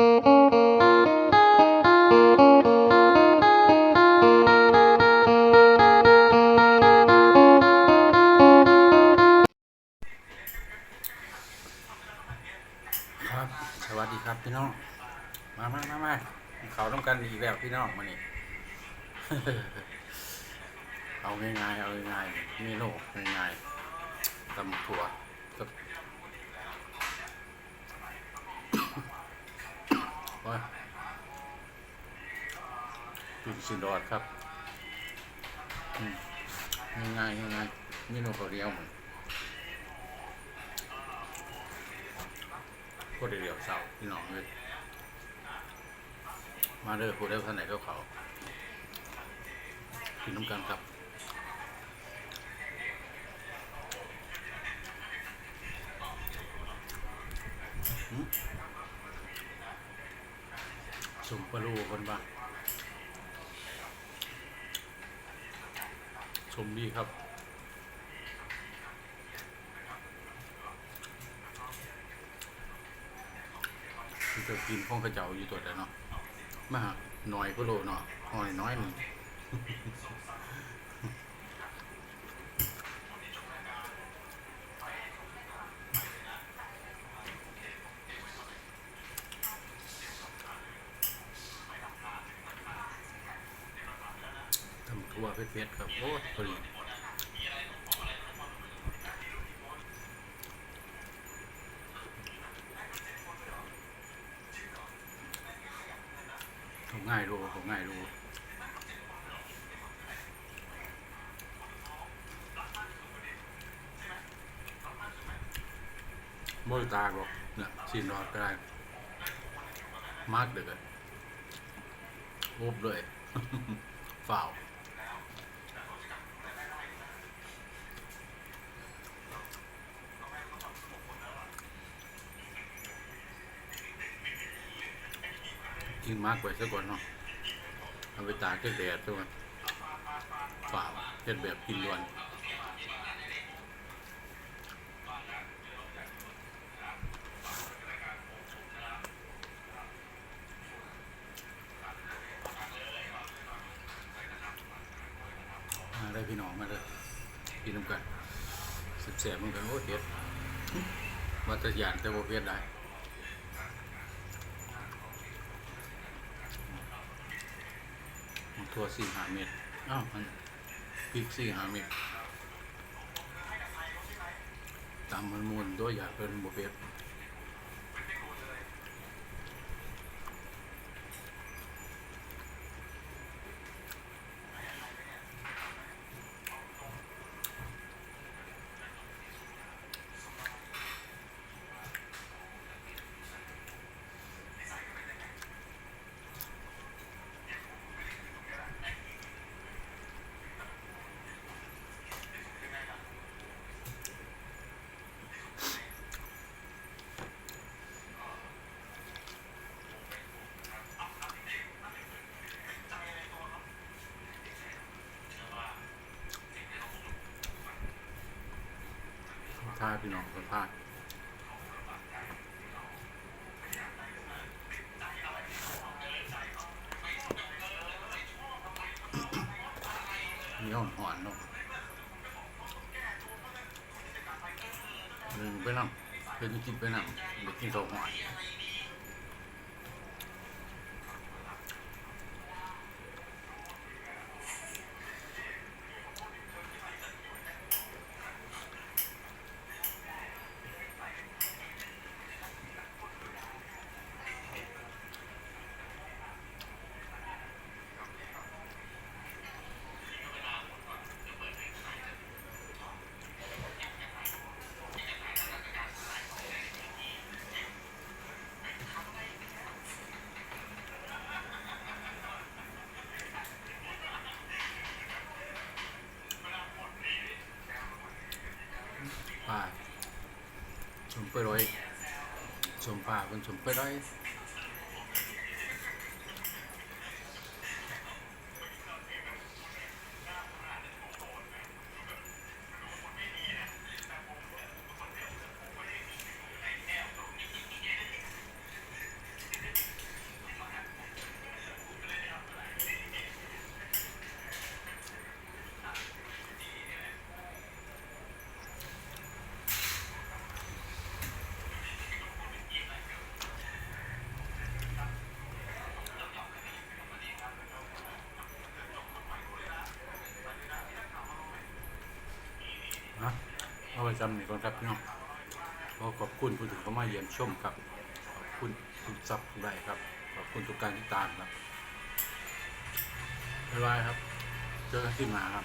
ครับ สวัสดีครับพี่น้อง มามามามาเขาต้องกันอีกแล้วพี่น้องมานี่เอาง่ายๆเอาง่ายๆเมนูง่ายๆตำถั่วกับ ว่าปิ่นสินดอดครับอืมง่ายง่ายๆเมนูข้าเหนียวเหมือนก็เดียวเสาพี่น้องเลยมาเด้อผู้ได้ท่านไหนก็เขากินน้ำกันครับอืม สุ่มปลาลูคนบ้าชมดีครับมันจะกินข้องกระเจ้าอยู่ตัวเดียวเนาะมาหน่อยก็โลเนาะหน่อยน้อยหนึ่งำทั่วเพชรๆครับโอ้พอดีผมง่ายดูผมง่ายดูบริตาบอกเนี่ยชินอดก็ได้มากเดือดโอบเลยฝ่าว กินมากไปซะก่อนเนาะเอาไปตากแดดซะก่อนฝ่าเจ็ดแบบกินด่วนได้พี่น้องมาเลยกินน้ำกันเสียบๆเหมือนกันโอ้เฮ็ดว่าจะยานแต่บ่เฮ็ดได้ ตัวสี่หาเม็ดอ้าวมันพริกสี่หาเม็ดตามมันมูลตัวอยากเป็นบุฟเฟ่ ท่าพี่น้องสัมภาษณ์นี่อ่อนหอนเนาะหนึ่งไปนั่งเป็นกินไปนั่งเด็กกินสองหอน ชมไปร้อย ชมป้จำนี่ก่อนครับพี่น้องขอขอบคุณผู้ถึงเข้ามาเยี่ยมชมครับ ขอบคุณทุกซับทุกไลค์ครับ ขอบคุณทุกการติดตามครับบ๊ายบายครับ เจอกันที่หมาครับ